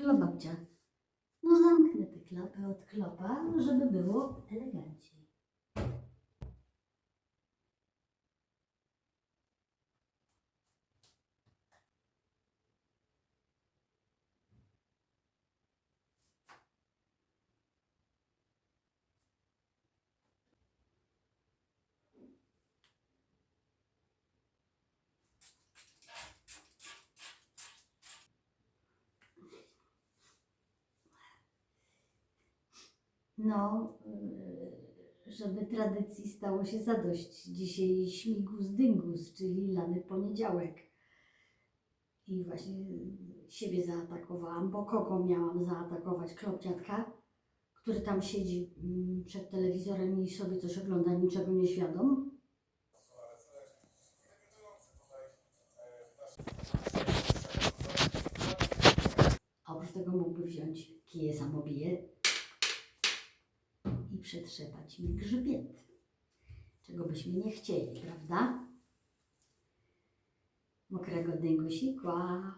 Klobabcia. No zamknę tę klapę od klopa, żeby było eleganckiej. No, yy, żeby tradycji stało się zadość. Dzisiaj śmigus dyngus, czyli lany poniedziałek. I właśnie siebie zaatakowałam, bo kogo miałam zaatakować? Klopciatka, który tam siedzi mm, przed telewizorem i sobie coś ogląda, niczego nie świadom. A oprócz tego mógłby wziąć kije samobije przetrzepać mi grzbiet. Czego byśmy nie chcieli, prawda? Mokrego dyngusikła.